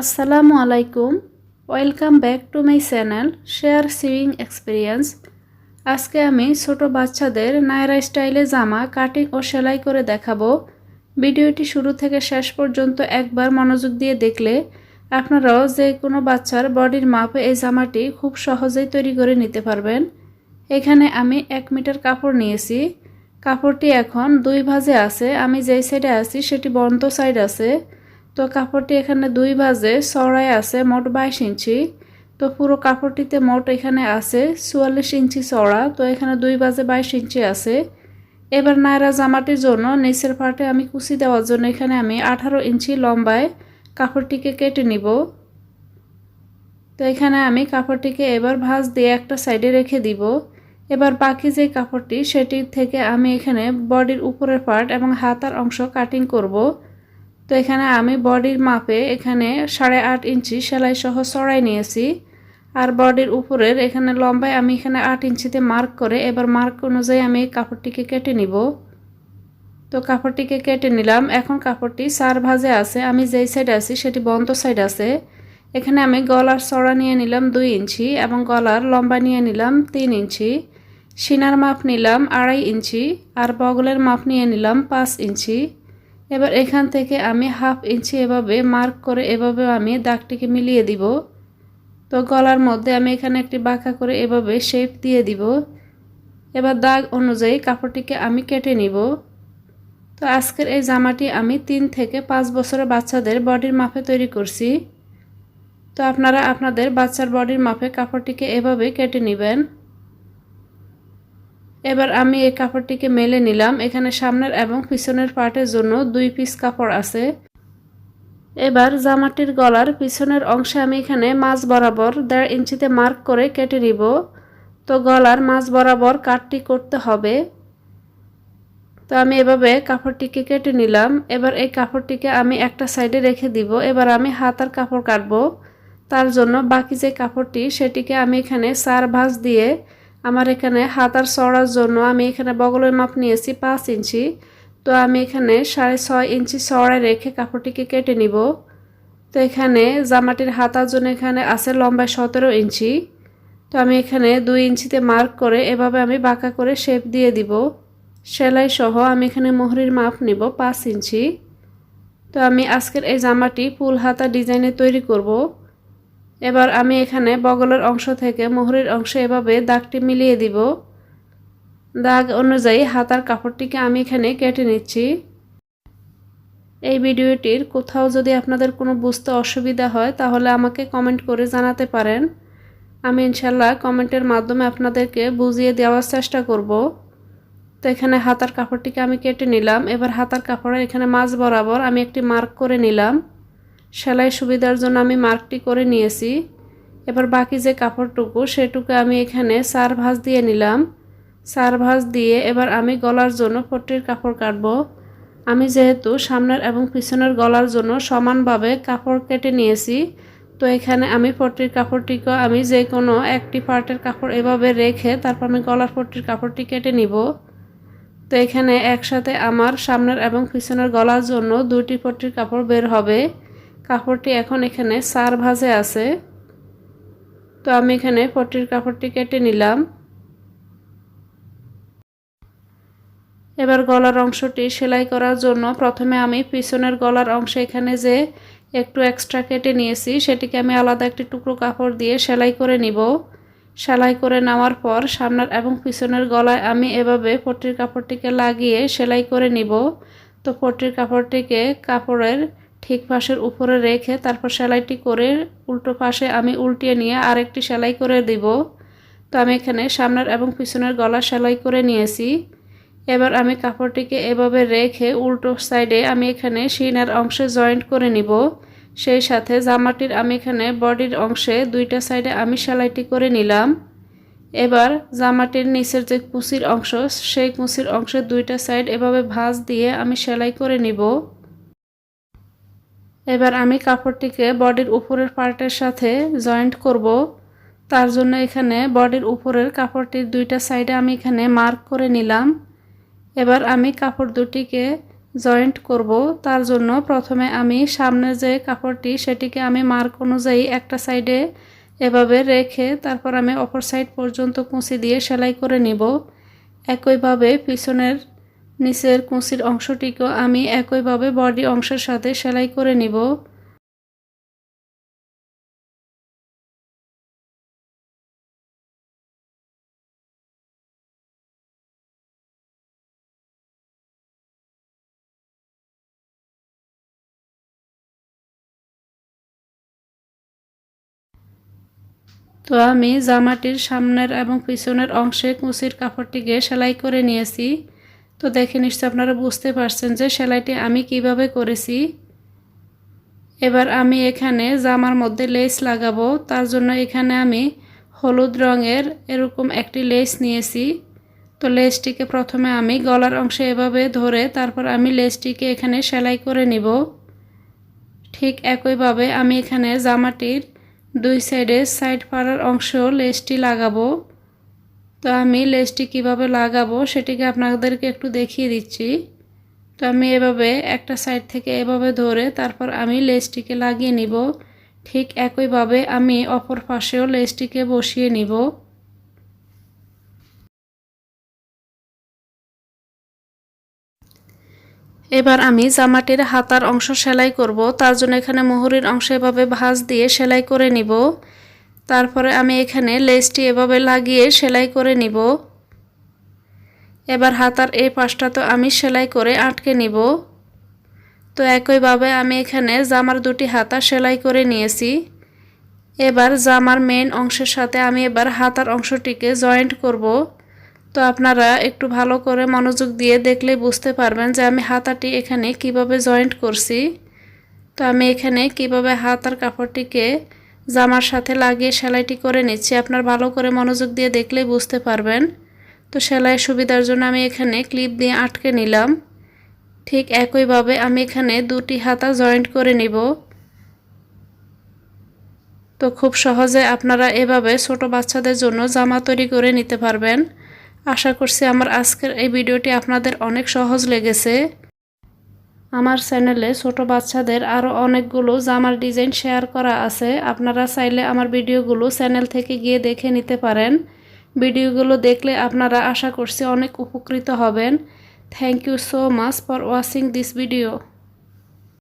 আসসালামু আলাইকুম। Welcome back to my channel share sewing experience আজকে আমি ছোট বাচ্চাদের নায়রা স্টাইলে জামা কাটিং ও সেলাই করে দেখাবো। ভিডিওটি শুরু থেকে শেষ পর্যন্ত একবার মনোযোগ দিয়ে দেখলে আপনারাও যে কোনো বাচ্চার বডির মাপে এই জামাটি খুব সহজেই তৈরি করে নিতে পারবেন। এখানে আমি এক মিটার কাপড় নিয়েছি। কাপড়টি এখন দুই ভাজে আছে। আমি যেই সাইডে আছি সেটি বন্ধ সাইড আছে। তো কাপড়টি এখানে দুই ভাজে চড়াই আছে, মোট বাইশ ইঞ্চি। তো পুরো কাপড়টিতে মোট এখানে আছে চুয়াল্লিশ ইঞ্চি চড়া তো এখানে দুই বাজে বাইশ ইঞ্চি আছে। এবার নায়রা জামাটির জন্য নিচের পার্টে আমি কুচি দেওয়ার জন্য এখানে আমি আঠারো ইঞ্চি লম্বায় কাপড়টিকে কেটে নিব। তো এখানে আমি কাপড়টিকে এবার ভাঁজ দিয়ে একটা সাইডে রেখে দিব। এবার বাকি যে কাপড়টি, সেটির থেকে আমি এখানে বডির উপরের পার্ট এবং হাতার অংশ কাটিং করব। তো এখানে আমি বডির মাপে এখানে সাড়ে আট ইঞ্চি সেলাই সহ চড়াই নিয়েছি। আর বডির উপরের এখানে লম্বায় আমি এখানে আট ইঞ্চিতে মার্ক করে, এবার মার্ক অনুযায়ী আমি কাপড়টিকে কেটে নিব। তো কাপড়টিকে কেটে নিলাম। এখন কাপড়টি চার ভাজে আছে। আমি যেই সাইড আছি সেটি বন্ধ সাইড আছে। এখানে আমি গলার চড়া নিয়ে নিলাম দুই ইঞ্চি এবং গলার লম্বা নিয়ে নিলাম তিন ইঞ্চি। সিনার মাপ নিলাম আড়াই ইঞ্চি। আর বগলের মাপ নিয়ে নিলাম পাঁচ ইঞ্চি। এবার এখান থেকে আমি হাফ ইঞ্চি এভাবে মার্ক করে এভাবে আমি দাগটিকে মিলিয়ে দিব। তো গলার মধ্যে আমি এখানে একটি বাঁকা করে এভাবে শেপ দিয়ে দিব। এবার দাগ অনুযায়ী কাপড়টিকে আমি কেটে নিব। তো আজকের এই জামাটি আমি তিন থেকে পাঁচ বছরের বাচ্চাদের বডির মাপে তৈরি করছি। তো আপনারা আপনাদের বাচ্চার বডির মাপে কাপড়টিকে এভাবে কেটে নেবেন। এবার আমি এই কাপড়টিকে মেলে নিলাম। এখানে সামনের এবং পিছনের পার্টের জন্য দুই পিস কাপড় আছে। এবার জামাটির গলার পিছনের অংশে আমি এখানে মাছ বরাবর দেড় ইঞ্চিতে মার্ক করে কেটে নিব। তো গলার মাছ বরাবর কাটটি করতে হবে। তো আমি এভাবে কাপড়টিকে কেটে নিলাম। এবার এই কাপড়টিকে আমি একটা সাইডে রেখে দিব। এবার আমি হাতার কাপড় কাটবো। তার জন্য বাকি যে কাপড়টি, সেটিকে আমি এখানে চার ভাঁজ দিয়ে আমার এখানে হাতার চড়ার জন্য আমি এখানে বগলের মাপ নিয়েছি পাঁচ ইঞ্চি। তো আমি এখানে সাড়ে ছয় ইঞ্চি চড়ায় রেখে কাপড়টিকে কেটে নিব। তো এখানে জামাটির হাতার জন্য এখানে আছে লম্বায় সতেরো ইঞ্চি। তো আমি এখানে দুই ইঞ্চিতে মার্ক করে এভাবে আমি বাঁকা করে শেপ দিয়ে দিব। সেলাই সহ আমি এখানে মোহরির মাপ নিব পাঁচ ইঞ্চি। তো আমি আজকের এই জামাটি ফুল হাতা ডিজাইনে তৈরি করব। এবার আমি এখানে বগলের অংশ থেকে মোহরের অংশে এভাবে দাগটি মিলিয়ে দিব। দাগ অনুযায়ী হাতার কাপড়টিকে আমি এখানে কেটে নিচ্ছি। এই ভিডিওটির কোথাও যদি আপনাদের কোনো বুঝতে অসুবিধা হয়, তাহলে আমাকে কমেন্ট করে জানাতে পারেন। আমি ইনশাল্লাহ কমেন্টের মাধ্যমে আপনাদেরকে বুঝিয়ে দেওয়ার চেষ্টা করব। তো এখানে হাতার কাপড়টিকে আমি কেটে নিলাম। এবার হাতার কাপড়ে এখানে মাছ বরাবর আমি একটি মার্ক করে নিলাম। সেলাই সুবিধার জন্য আমি মার্কটি করে নিয়েছি। এবার বাকি যে কাপড়টুকু, সেটুকু আমি এখানে চার ভাঁজ দিয়ে নিলাম। চার ভাঁজ দিয়ে এবার আমি গলার জন্য পট্টির কাপড় কাটব। আমি যেহেতু সামনের এবং পিছনের গলার জন্য সমানভাবে কাপড় কেটে নিয়েছি, তো এখানে আমি পট্টির কাপড়টিকে আমি যে কোনো একটি পার্টের কাপড় এভাবে রেখে তারপর আমি গলার পট্টির কাপড়টি কেটে নিব। তো এখানে একসাথে আমার সামনের এবং পিছনের গলার জন্য দুটি পট্টির কাপড় বের হবে। কাপড়টি এখন এখানে চার ভাজে আছে। তো আমি এখানে পট্টির কাপড়টি কেটে নিলাম। এবার গলার অংশটি সেলাই করার জন্য প্রথমে আমি পিছনের গলার অংশ এখানে যে একটু এক্সট্রা কেটে নিয়েছি, সেটিকে আমি আলাদা একটি টুকরো কাপড় দিয়ে সেলাই করে নিব। সেলাই করে নেওয়ার পর সামনের এবং পিছনের গলায় আমি এভাবে পট্টির কাপড়টিকে লাগিয়ে সেলাই করে নিব। তো পট্টির কাপড়টিকে কাপড়ের ঠিক পাশের উপরে রেখে তারপর সেলাইটি করে উল্টো পাশে আমি উল্টিয়ে নিয়ে আরেকটি সেলাই করে দিব। তো আমি এখানে সামনের এবং পিছনের গলা সেলাই করে নিয়েছি। এবার আমি কাপড়টিকে এভাবে রেখে উল্টো সাইডে আমি এখানে সিনার অংশে জয়েন্ট করে নিব। সেই সাথে জামাটির আমি এখানে বডির অংশে দুইটা সাইডে আমি সেলাইটি করে নিলাম। এবার জামাটির নিচের যে কুচির অংশ, সেই কুচির অংশের দুইটা সাইড এভাবে ভাঁজ দিয়ে আমি সেলাই করে নিব। এবার আমি কাপড়টিকে বডির উপরের পার্টের সাথে জয়েন্ট করব। তার জন্য এখানে বডির উপরের কাপড়টির দুইটা সাইডে আমি এখানে মার্ক করে নিলাম। এবার আমি কাপড় দুটিকে জয়েন্ট করব। তার জন্য প্রথমে আমি সামনে যে কাপড়টি সেটিকে আমি মার্ক অনুযায়ী একটা সাইডে এভাবে রেখে তারপর আমি অপর সাইড পর্যন্ত কুঁচি দিয়ে সেলাই করে নিব। একইভাবে পিছনের নিচের কুঁচির অংশটিকেও আমি একইভাবে বডি অংশের সাথে সেলাই করে নিব। তো আমি জামাটির সামনের এবং পিছনের অংশে কুচির কাপড়টিকে সেলাই করে নিয়েছি। তো দেখে নিশ্চয় আপনারা বুঝতে পারছেন যে সেলাইটি আমি কীভাবে করেছি। এবার আমি এখানে জামার মধ্যে লেস লাগাবো। তার জন্য এখানে আমি হলুদ রঙের এরকম একটি লেস নিয়েছি। তো লেসটিকে প্রথমে আমি গলার অংশে এভাবে ধরে তারপর আমি লেসটিকে এখানে সেলাই করে নিব। ঠিক একইভাবে আমি এখানে জামাটির দুই সাইডে সাইড পাড়ার অংশ লেসটি লাগাবো। তো আমি লেসটি কীভাবে লাগাবো সেটিকে আপনাদেরকে একটু দেখিয়ে দিচ্ছি। তো আমি এভাবে একটা সাইড থেকে এভাবে ধরে তারপর আমি লেসটিকে লাগিয়ে নিব। ঠিক একইভাবে আমি অপর পাশেও লেসটিকে বসিয়ে নিব। এবার আমি জামাটির হাতার অংশ সেলাই করব। তার জন্য এখানে মোহরির অংশ এভাবে ভাঁজ দিয়ে সেলাই করে নিব। তারপরে আমি এখানে লেসটি এভাবে লাগিয়ে সেলাই করে নিব। এবার হাতার এই পাশটা তো আমি সেলাই করে আটকে নিব। তো একইভাবে আমি এখানে জামার দুটি হাতা সেলাই করে নিয়েছি। এবার জামার মেন অংশের সাথে আমি এবার হাতার অংশটিকে জয়েন্ট করব। তো আপনারা একটু ভালো করে মনোযোগ দিয়ে দেখলে বুঝতে পারবেন যে আমি হাতাটি এখানে কীভাবে জয়েন্ট করছি। তো আমি এখানে কীভাবে হাতার কাপড়টিকে জামার সাথে লাগিয়ে সেলাইটি করে নিচ্ছি। আপনার ভালো করে মনোযোগ দিয়ে দেখলেই বুঝতে পারবেন। তো সেলাইয়ের সুবিধার জন্য আমি এখানে ক্লিপ দিয়ে আটকে নিলাম। ঠিক একইভাবে আমি এখানে দুটি হাতা জয়েন্ট করে নিব। তো খুব সহজে আপনারা এভাবে ছোট বাচ্চাদের জন্য জামা তৈরি করে নিতে পারবেন। আশা করছি আমার আজকের এই ভিডিওটি আপনাদের অনেক সহজ লেগেছে। আমার চ্যানেলে ছোট বাচ্চাদের আরও অনেকগুলো জামার ডিজাইন শেয়ার করা আছে। আপনারা চাইলে আমার ভিডিওগুলো চ্যানেল থেকে গিয়ে দেখে নিতে পারেন। ভিডিওগুলো দেখলে আপনারা আশা করছি অনেক উপকৃত হবেন। Thank you so much for watching this video